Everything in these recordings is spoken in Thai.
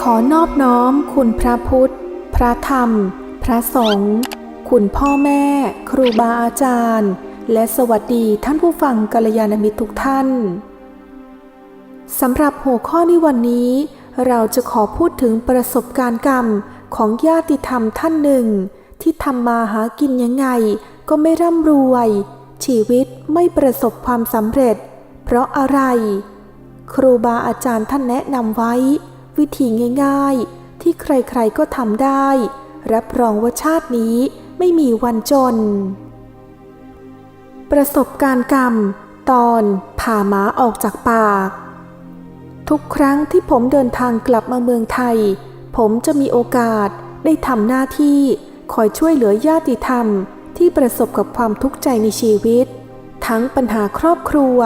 ขอนอบน้อมคุณพระพุทธ พระธรรม พระสงฆ์ คุณพ่อแม่ ครูบาอาจารย์ และสวัสดีท่านผู้ฟังกัลยาณมิตรทุกท่าน สำหรับหัวข้อในวันนี้ เราจะขอพูดถึงประสบการณ์กรรมของญาติธรรมท่านหนึ่ง ที่ทำมาหากินยังไง ก็ไม่ร่ำรวย ชีวิตไม่ประสบความสำเร็จ เพราะอะไร ครูบาอาจารย์ท่านแนะนำไว้ วิธีง่าย ๆ ที่ใครๆก็ทำได้ รับรองว่าชาตินี้ไม่มีวันจน ประสบการณ์กรรม ตอนผ่าหมาออกจากปากทุกครั้งที่ผมเดินทางกลับมาเมืองไทย ผมจะมีโอกาสได้ทำหน้าที่ คอยช่วยเหลือญาติธรรมที่ประสบกับความทุกข์ใจในชีวิต ทั้งปัญหาครอบครัว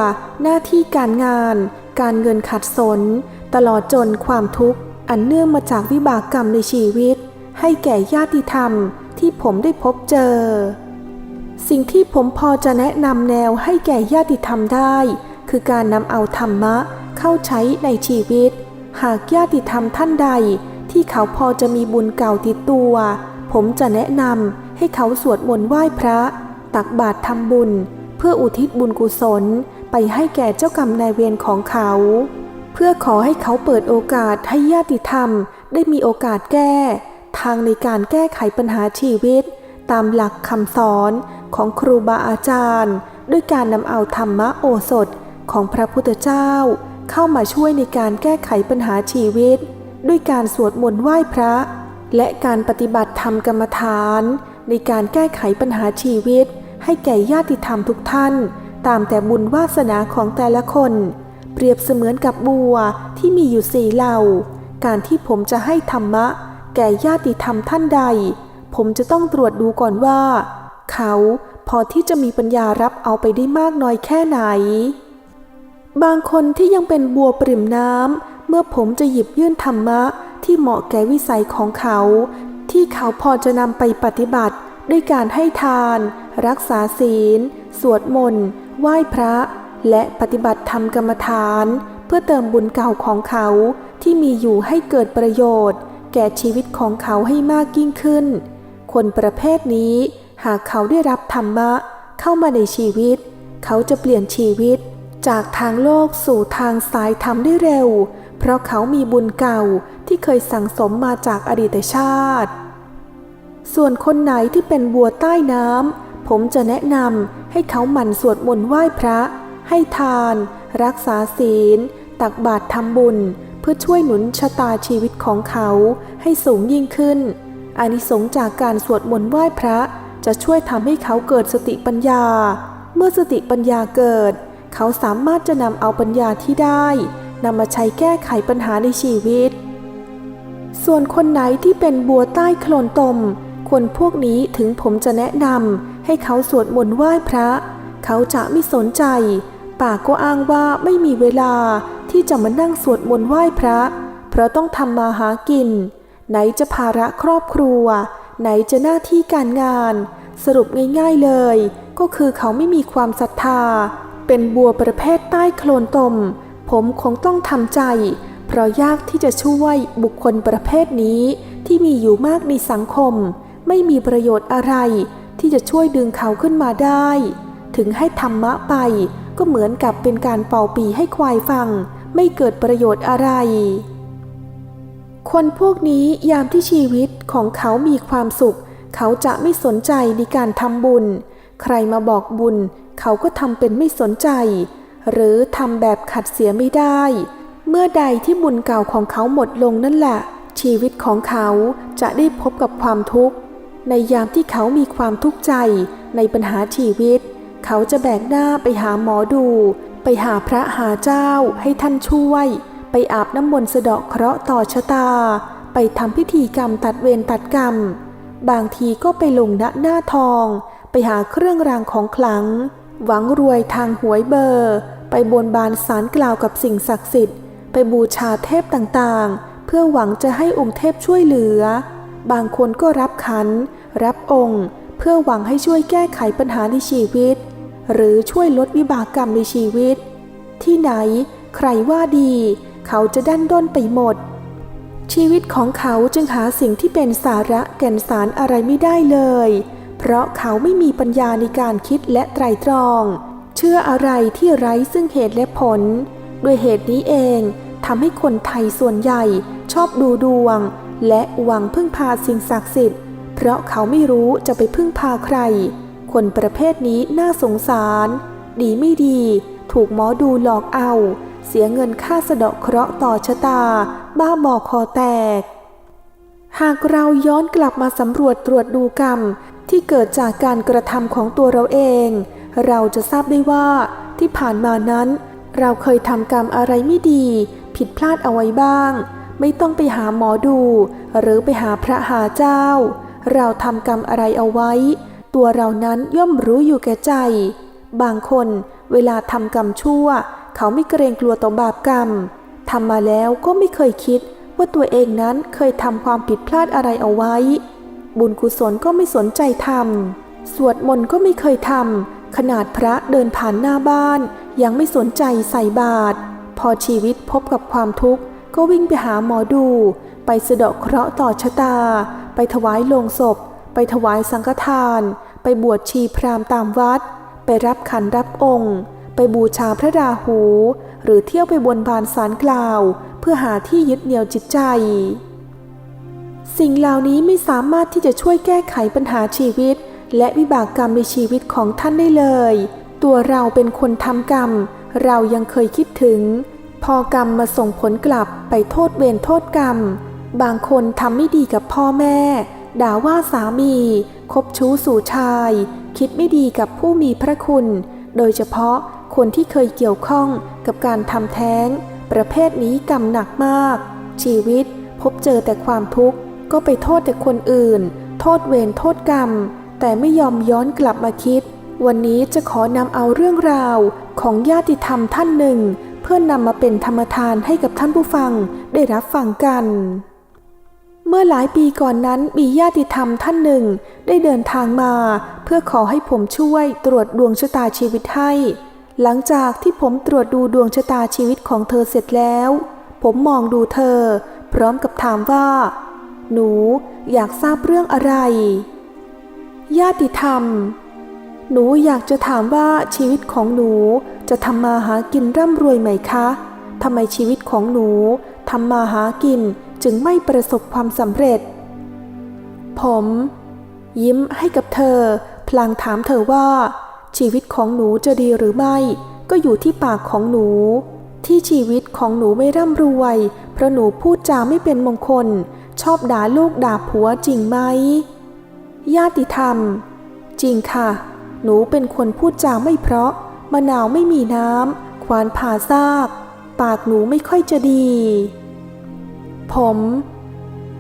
หน้าที่การงาน การเงินขัดสน ตลอดจนความทุกข์ อันเนื่องมาจากวิบากกรรมในชีวิต ให้แก่ญาติธรรมที่ผมได้พบเจอ สิ่งที่ผมพอจะแนะนำแนวให้แก่ญาติธรรมได้ คือการนำเอาธรรมะเข้าใช้ในชีวิต หากญาติธรรมท่านใดที่เขาพอจะมีบุญเก่าติดตัว ผมจะแนะนำให้เขาสวดมนต์ไหว้พระ ตักบาตรทำบุญ เพื่ออุทิศบุญกุศลไปให้แก่เจ้ากรรมนายเวรของเขา เพื่อขอให้เขาเปิดโอกาสให้ญาติธรรม ได้มีโอกาสแก้ ทางในการแก้ไขปัญหาชีวิต ตามหลักคำสอนของครูบาอาจารย์ ด้วยการนำเอาธรรมะโอสถของพระพุทธเจ้า เข้ามาช่วยในการแก้ไขปัญหาชีวิต ด้วยการสวดมนต์ไหว้พระ และการปฏิบัติธรรมกรรมฐาน ในการแก้ไขปัญหาชีวิต ให้แก่ญาติธรรมทุกท่าน ตามแต่บุญวาสนาของแต่ละคน เปรียบเสมือนกับบัวที่มีอยู่สี่เหล่า การที่ผมจะให้ธรรมะ แก่ญาติธรรมท่านใด ผมจะต้องตรวจดูก่อนว่า เขาพอที่จะมีปัญญารับเอาไปได้มากน้อยแค่ไหน บางคนที่ยังเป็นบัวปริ่มน้ำเมื่อผมจะหยิบยื่นธรรมะ ที่เหมาะแก่วิสัยของเขา ที่เขาพอจะนำไปปฏิบัติ ด้วยการให้ทาน รักษาศีล สวดมนต์ไหว้พระ และปฏิบัติธรรมกรรมฐาน เพื่อเติมบุญเก่าของเขาที่มีอยู่ให้เกิดประโยชน์ แก่ชีวิตของเขาให้มากยิ่งขึ้น คนประเภทนี้หากเขาได้รับธรรมะ เข้ามาในชีวิต เขาจะเปลี่ยนชีวิต จากทางโลกสู่ทางสายธรรมได้เร็ว เพราะเขามีบุญเก่าที่เคยสั่งสมมาจากอดีตชาติ ส่วนคนไหนที่เป็นบัวใต้น้ำผมจะแนะนำให้เขาหมั่นสวดมนต์ไหว้พระ ให้ทาน รักษาศีล ตักบาตรทำบุญ เพื่อช่วยหนุนชะตาชีวิตของเขาให้สูงยิ่งขึ้นอานิสงส์จากการสวดมนต์ไหว้พระจะช่วยทำให้เขาเกิดสติปัญญา เมื่อสติปัญญาเกิด เขาสามารถจะนำเอาปัญญาที่ได้ นำมาใช้แก้ไขปัญหาในชีวิต ส่วนคนไหนที่เป็นบัวใต้โคลนตม คนพวกนี้ถึงผมจะแนะนำให้เขาสวดมนต์ไหว้พระ เขาจะไม่สนใจ ปากก็อ้างว่าไม่มีเวลาที่จะมานั่งสวดมนต์ไหว้พระ เพราะต้องทำมาหากิน ไหนจะภาระครอบครัว ไหนจะหน้าที่การงาน สรุปง่ายๆเลย ก็คือเขาไม่มีความศรัทธา เป็นบัวประเภทใต้โคลนตม ผมคงต้องทำใจ เพราะยากที่จะช่วยบุคคลประเภทนี้ที่มีอยู่มากในสังคม ไม่มีประโยชน์อะไร ที่จะช่วยดึงเขาขึ้นมาได้ ถึงให้ธรรมะไป ก็เหมือนกับเป็นการเป่าปีให้ควายฟัง ไม่เกิดประโยชน์อะไร คนพวกนี้ยามที่ชีวิตของเขามีความสุข เขาจะไม่สนใจในการทำบุญ ใครมาบอกบุญ เขาก็ทำเป็นไม่สนใจ หรือทำแบบขัดเสียไม่ได้ เมื่อใดที่บุญเก่าของเขาหมดลงนั่นแหละ ชีวิตของเขาจะได้พบกับความทุกข์ ในยามที่เขามีความทุกข์ใจในปัญหาชีวิต เขาจะแบกหน้าไปหาหมอดู ไปหาพระหาเจ้าให้ท่านช่วย ไปอาบน้ำมนต์สะเดาะเคราะห์ต่อชะตา ไปทำพิธีกรรมตัดเวรตัดกรรม บางทีก็ไปลงณหน้าทอง ไปหาเครื่องรางของขลัง หวังรวยทางหวยเบอร์ ไปบนบานสารกล่าวกับสิ่งศักดิ์สิทธิ์ ไปบูชาเทพต่างๆ เพื่อหวังจะให้องค์เทพช่วยเหลือ บางคนก็รับขัน รับองค์ เพื่อหวังให้ช่วยแก้ไขปัญหาในชีวิต หรือช่วยลดวิบากกรรมในชีวิต ที่ไหน ใครว่าดี เขาจะดันด้นไปหมด ชีวิตของเขาจึงหาสิ่งที่เป็นสาระแก่นสารอะไรไม่ได้เลย เพราะเขาไม่มีปัญญาในการคิดและไตรตรอง เชื่ออะไรที่ไร้ซึ่งเหตุและผล ด้วยเหตุนี้เองทำให้คนไทยส่วนใหญ่ชอบดูดวง และหวังพึ่งพาสิ่งศักดิ์สิทธิ์ เพราะเขาไม่รู้จะไปพึ่งพาใคร คนประเภทนี้น่าสงสาร ดีไม่ดี ถูกหมอดูหลอกเอา เสียเงินค่าสะเดาะเคราะห์ต่อชะตา บ้าบอคอแตก หากเราย้อนกลับมาสำรวจตรวจดูกรรม ที่เกิดจากการกระทำของตัวเราเอง เราจะทราบได้ว่าที่ผ่านมานั้น เราเคยทำกรรมอะไรไม่ดี ผิดพลาดเอาไว้บ้าง ไม่ต้องไปหาหมอดู หรือไปหาพระหาเจ้า เราทำกรรมอะไรเอาไว้ ตัวเรานั้นย่อมรู้อยู่แก่ใจ บางคนเวลาทำกรรมชั่ว เขาไม่เกรงกลัวต่อบาปกรรมทำมาแล้วก็ไม่เคยคิดว่าตัวเองนั้นเคยทำความผิดพลาดอะไรเอาไว้ บุญกุศลก็ไม่สนใจทำสวดมนต์ก็ไม่เคยทำขนาดพระเดินผ่านหน้าบ้าน ยังไม่สนใจใส่บาตรพอชีวิตพบกับความทุกข์ ก็วิ่งไปหาหมอดู ไปสะเดาะเคราะห์ต่อชะตา ไปถวายโลงศพ ไปถวายสังฆทาน ไปบวชชีพราหมณ์ตามวัด ไปรับขันรับองค์ ไปบูชาพระราหู หรือเที่ยวไปบนบานสารกล่าว เพื่อหาที่ยึดเหนี่ยวจิตใจ สิ่งเหล่านี้ไม่สามารถที่จะช่วยแก้ไขปัญหาชีวิต และวิบากกรรมในชีวิตของท่านได้เลย ตัวเราเป็นคนทำกรรม เรายังเคยคิดถึง พอกรรมมาส่งผลกลับไปโทษเวรโทษกรรม บางคนทำไม่ดีกับพ่อแม่ ด่าว่าสามี คบชู้สู่ชาย คิดไม่ดีกับผู้มีพระคุณ โดยเฉพาะคนที่เคยเกี่ยวข้องกับการทำแท้ง ประเภทนี้กรรมหนักมาก ชีวิตพบเจอแต่ความทุกข์ ก็ไปโทษแต่คนอื่น โทษเวรโทษกรรม แต่ไม่ยอมย้อนกลับมาคิด วันนี้จะขอนำเอาเรื่องราวของญาติธรรมท่านหนึ่ง เพื่อนนำมาเป็นธรรมทานให้กับท่านผู้ฟังได้รับฟังกัน เมื่อหลายปีก่อนนั้นมีญาติธรรมท่านหนึ่ง ได้เดินทางมา เพื่อขอให้ผมช่วยตรวจดวงชะตาชีวิตให้ หลังจากที่ผมตรวจดูดวงชะตาชีวิตของเธอเสร็จแล้ว ผมมองดูเธอ พร้อมกับถามว่า หนูอยากทราบเรื่องอะไร ญาติธรรม หนูอยากจะถามว่าชีวิตของหนูจะทำมาหากินร่ำรวยไหมคะทำไมชีวิตของหนูทำมาหากินจึงไม่ประสบความสำเร็จ ผม ยิ้มให้กับเธอ พลางถามเธอว่า ชีวิตของหนูจะดีหรือไม่ ก็อยู่ที่ปากของหนู ที่ชีวิตของหนูไม่ร่ำรวย เพราะหนูพูดจาไม่เป็นมงคล ชอบด่าลูกด่าผัวจริงไหม ญาติธรรม จริงค่ะ หนูเป็นคนพูดจาไม่เพราะ มะนาวไม่มีน้ำ ควานผ่าซาก ปากหนูไม่ค่อยจะดี ผม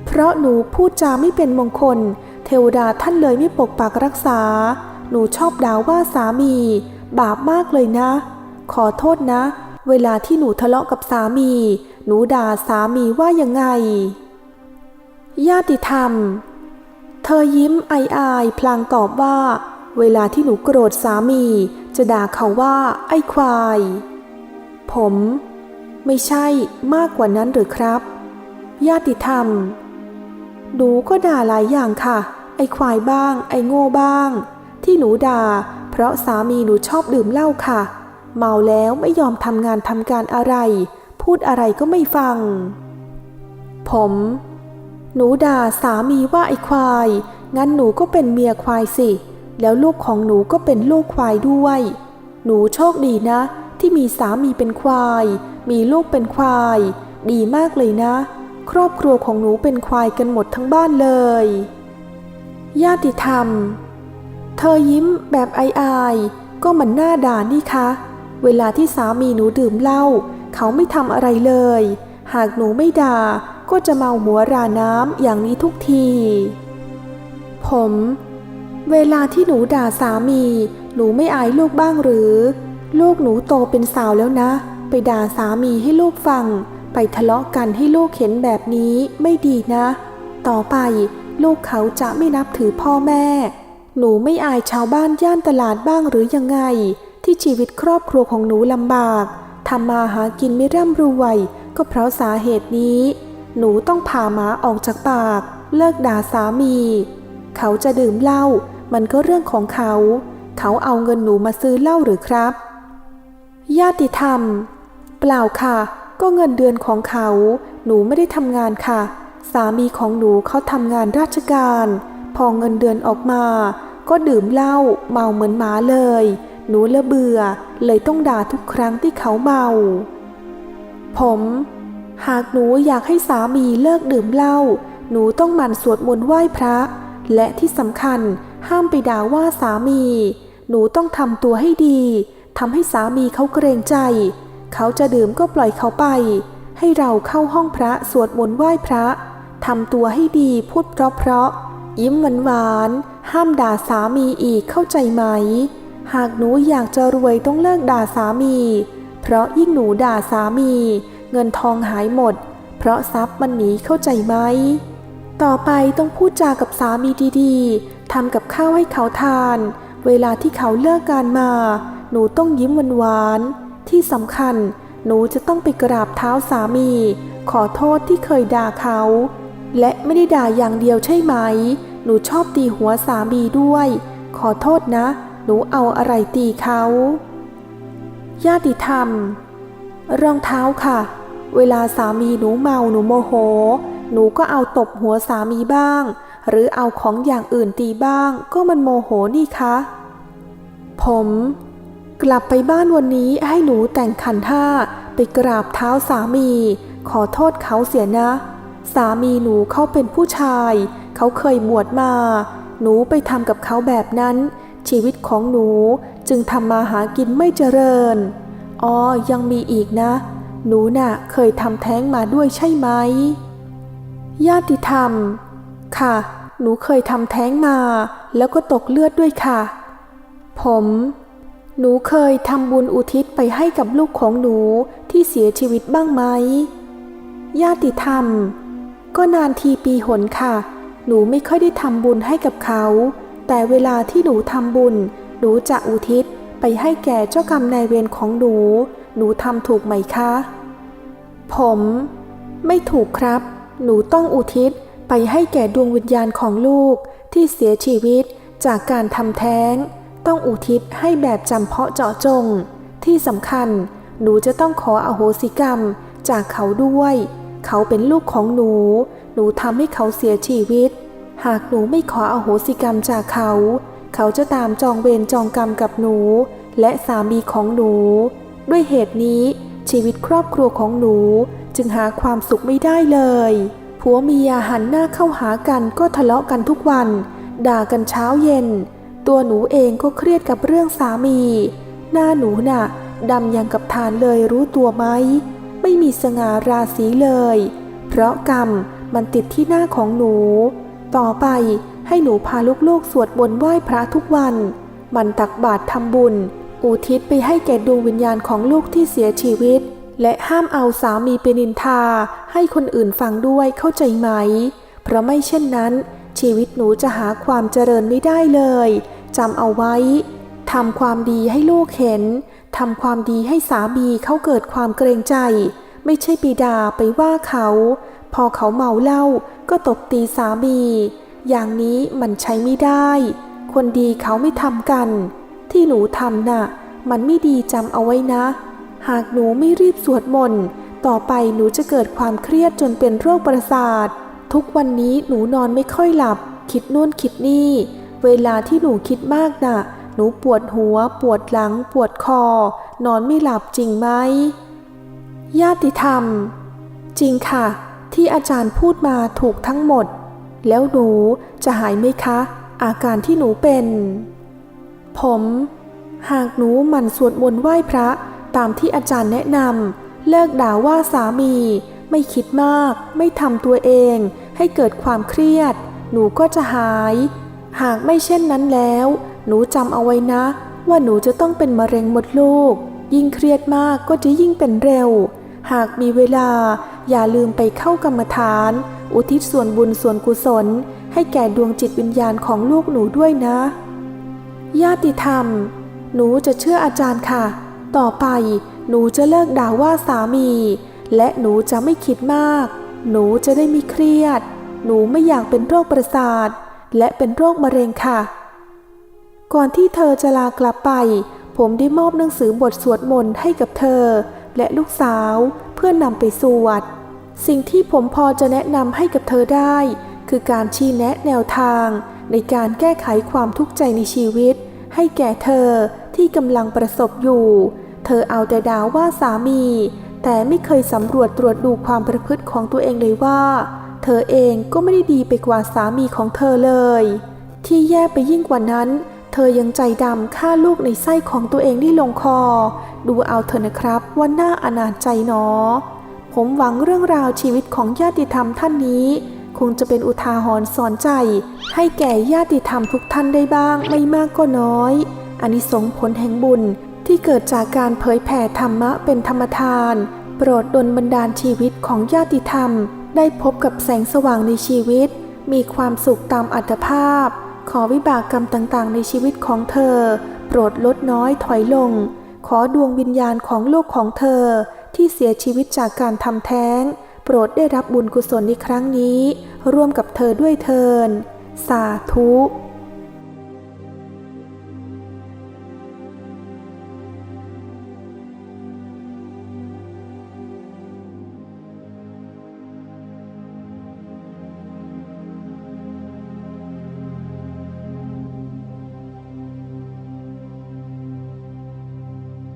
เพราะหนูพูดจาไม่เป็นมงคล เทวดาท่านเลยไม่ปกปักรักษา หนูชอบด่าว่าสามี บาปมากเลยนะ ขอโทษนะ เวลาที่หนูทะเลาะกับสามี หนูด่าสามีว่ายังไง ญาติธรรม เธอยิ้มออายๆพลางตอบว่า เวลาที่หนูโกรธสามี จะด่าเขาว่าไอ้ควาย ผม ไม่ใช่มากกว่านั้นหรือครับ ญาติธรรม หนูก็ด่าหลายอย่างค่ะ ไอ้ควายบ้าง ไอ้โง่บ้าง ที่หนูด่า เพราะสามีหนูชอบดื่มเหล้าค่ะ เมาแล้วไม่ยอมทำงานทำการอะไร พูดอะไรก็ไม่ฟัง ผม หนูด่าสามีว่าไอ้ควาย งั้นหนูก็เป็นเมียควายสิ แล้วลูกของหนูก็เป็นลูกควายด้วย หนูโชคดีนะ ที่มีสามีเป็นควาย มีลูกเป็นควาย ดีมากเลยนะ ครอบครัวของหนูเป็นควายกันหมดทั้งบ้านเลย ญาติธรรม เธอยิ้มแบบอายๆ ก็มันหน้าด่านี่คะ เวลาที่สามีหนูดื่มเหล้าเขาไม่ทำอะไรเลย หากหนูไม่ด่า ก็จะเมาหัวราน้ำอย่างนี้ทุกที ผม เวลาที่หนูด่าสามี หนูไม่อายลูกบ้างหรือ ลูกหนูโตเป็นสาวแล้วนะ ไปด่าสามีให้ลูกฟัง ไปทะเลาะกันให้ลูกเห็นแบบนี้ไม่ดีนะ ต่อไปลูกเขาจะไม่นับถือพ่อแม่ หนูไม่อายชาวบ้านย่านตลาดบ้างหรือยังไง ที่ชีวิตครอบครัวของหนูลำบากทำมาหากินไม่ร่ำรวย ก็เพราะสาเหตุนี้ หนูต้องพาหมาออกจากปาก เลิกด่าสามี เขาจะดื่มเหล้ามันก็เรื่องของเขา เขาเอาเงินหนูมาซื้อเหล้าหรือครับ ญาติธรรม เปล่าค่ะ ก็เงินเดือนของเขา หนูไม่ได้ทำงานค่ะ สามีของหนูเขาทำงานราชการ พอเงินเดือนออกมา ก็ดื่มเหล้าเมาเหมือนหมาเลย หนูละเบื่อ เลยต้องด่าทุกครั้งที่เขาเมา ผม หากหนูอยากให้สามีเลิกดื่มเหล้า หนูต้องหมั่นสวดมนต์ไหว้พระ และที่สำคัญห้ามไปด่าว่าสามี หนูต้องทำตัวให้ดีทำให้สามีเขาเกรงใจ เขาจะดื่มก็ปล่อยเขาไป ให้เราเข้าห้องพระสวดมนต์ไหว้พระทำตัวให้ดีพูดเพราะๆยิ้มหวานๆห้ามด่าสามีอีกเข้าใจไหม หากหนูอยากจะรวยต้องเลิกด่าสามี เพราะยิ่งหนูด่าสามี เงินทองหายหมด เพราะทรัพย์มันหนีเข้าใจไหม ต่อไปต้องพูดจากับสามีดีๆทำกับข้าวให้เขาทาน เวลาที่เขาเลิกงานมา หนูต้องยิ้มหวานๆที่สำคัญ หนูจะต้องไปกราบเท้าสามี ขอโทษที่เคยด่าเขา และไม่ได้ด่าอย่างเดียวใช่ไหม หนูชอบตีหัวสามีด้วย ขอโทษนะ หนูเอาอะไรตีเขาญาติธรรม รองเท้าค่ะ เวลาสามีหนูเมาหนูโมโห หนูก็เอาตบหัวสามีบ้าง หรือเอาของอย่างอื่นตีบ้าง ก็มันโมโหนี่คะ ผม กลับไปบ้านวันนี้ให้หนูแต่งขันห้าไปกราบเท้าสามี ขอโทษเขาเสียนะ สามีหนูเขาเป็นผู้ชาย เขาเคยบวชมา หนูไปทำกับเขาแบบนั้น ชีวิตของหนูจึงทำมาหากินไม่เจริญอ๋อยังมีอีกนะ หนูน่ะเคยทำแท้งมาด้วยใช่ไหม ญาติธรรม ค่ะ หนูเคยทำแท้งมา แล้วก็ตกเลือดด้วยค่ะ ผม หนูเคยทำบุญอุทิศไปให้กับลูกของหนูที่เสียชีวิตบ้างไหม ญาติธรรม ก็นานทีปีหนค่ะ หนูไม่ค่อยได้ทำบุญให้กับเขา แต่เวลาที่หนูทำบุญ หนูจะอุทิศไปให้แก่เจ้ากรรมนายเวรของหนู หนูทำถูกไหมคะ ผม ไม่ถูกครับ หนูต้องอุทิศไปให้แก่ดวงวิญญาณของลูกที่เสียชีวิตจากการทำแท้ง ต้องอุทิศให้แบบจำเพาะเจาะจง ที่สำคัญ หนูจะต้องขออโหสิกรรมจากเขาด้วย เขาเป็นลูกของหนู หนูทำให้เขาเสียชีวิต หากหนูไม่ขออโหสิกรรมจากเขา เขาจะตามจองเวรจองกรรมกับหนู และสามีของหนู ด้วยเหตุนี้ชีวิตครอบครัวของหนูจึงหาความสุขไม่ได้เลย ผัวเมียหันหน้าเข้าหากันก็ทะเลาะกันทุกวัน ด่ากันเช้าเย็น ตัวหนูเองก็เครียดกับเรื่องสามี หน้าหนูน่ะดำยังกับฐานเลยรู้ตัวไหม ไม่มีสง่าราศีเลย เพราะกรรมมันติดที่หน้าของหนู ต่อไปให้หนูพาลูกๆสวดบนต์ไหว้พระทุกวัน มันตักบาตรทำบุญ อุทิศไปให้แก่ดวงวิญญาณของลูกที่เสียชีวิต และห้ามเอาสามีเป็นนินทา ให้คนอื่นฟังด้วยเข้าใจไหม เพราะไม่เช่นนั้น ชีวิตหนูจะหาความเจริญไม่ได้เลยจำเอาไว้ทำความดีให้ลูกเห็นทำความดีให้สามีเขาเกิดความเกรงใจ ไม่ใช่ปีดาไปว่าเขา พอเขาเมาเหล้าก็ตบตีสามี อย่างนี้มันใช้ไม่ได้ คนดีเขาไม่ทำกัน ที่หนูทำน่ะ มันไม่ดีจำเอาไว้นะ หากหนูไม่รีบสวดมนต์ต่อไปหนูจะเกิดความเครียดจนเป็นโรคประสาท ทุกวันนี้หนูนอนไม่ค่อยหลับ คิดนู่นคิดนี่ เวลาที่หนูคิดมากน่ะ หนูปวดหัว ปวดหลัง ปวดคอ นอนไม่หลับจริงไหมญาติธรรม จริงค่ะ ที่อาจารย์พูดมาถูกทั้งหมด แล้วหนูจะหายไหมคะ อาการที่หนูเป็น ผม หากหนูหมั่นสวดมนต์ไหว้พระตามที่อาจารย์แนะนำเลิกด่าว่าสามี ไม่คิดมาก ไม่ทำตัวเอง ให้เกิดความเครียด หนูก็จะหาย หากไม่เช่นนั้นแล้ว หนูจำเอาไว้นะ ว่าหนูจะต้องเป็นมะเร็งหมดลูก ยิ่งเครียดมากก็จะยิ่งเป็นเร็ว หากมีเวลา อย่าลืมไปเข้ากรรมฐาน อุทิศส่วนบุญส่วนกุศล ให้แก่ดวงจิตวิญญาณของลูกหนูด้วยนะ ญาติธรรม หนูจะเชื่ออาจารย์ค่ะ ต่อไปหนูจะเลิกด่าว่าสามี และหนูจะไม่คิดมาก หนูจะได้ไม่เครียด หนูไม่อยากเป็นโรคประสาท และเป็นโรคมะเร็งค่ะ ก่อนที่เธอจะลากลับไป ผมได้มอบหนังสือบทสวดมนต์ให้กับเธอ และลูกสาวเพื่อนำไปสวด สิ่งที่ผมพอจะแนะนำให้กับเธอได้ คือการชี้แนะแนวทาง ในการแก้ไขความทุกข์ใจในชีวิต ให้แก่เธอที่กำลังประสบอยู่ เธอเอาแต่ด่าว่าสามี แต่ไม่เคยสำรวจตรวจดูความประพฤติของตัวเองเลยว่า เธอเองก็ไม่ได้ดีไปกว่าสามีของเธอเลย ที่แย่ไปยิ่งกว่านั้น เธอยังใจดำฆ่าลูกในไส้ของตัวเองได้ลงคอ ดูเอาเถอะนะครับว่าน่าอนาจใจหนอ ผมหวังเรื่องราวชีวิตของญาติธรรมท่านนี้ คงจะเป็นอุทาหรณ์สอนใจ ให้แก่ญาติธรรมทุกท่านได้บ้างไม่มากก็น้อยอานิสงส์ผลแห่งบุญที่เกิดจากการเผยแผ่ธรรมะเป็นธรรมทาน โปรดดลบันดาลชีวิตของญาติธรรม ได้พบกับแสงสว่างในชีวิต มีความสุขตามอัตภาพ ขอวิบากกรรมต่างๆ ในชีวิตของเธอ โปรดลดน้อยถอยลง ขอดวงวิญญาณของลูกของเธอ ที่เสียชีวิตจากการทำแท้ง รดได้รับบุญกุศลในครั้งนี้ ร่วมกับเธอด้วยเทิน สาธุ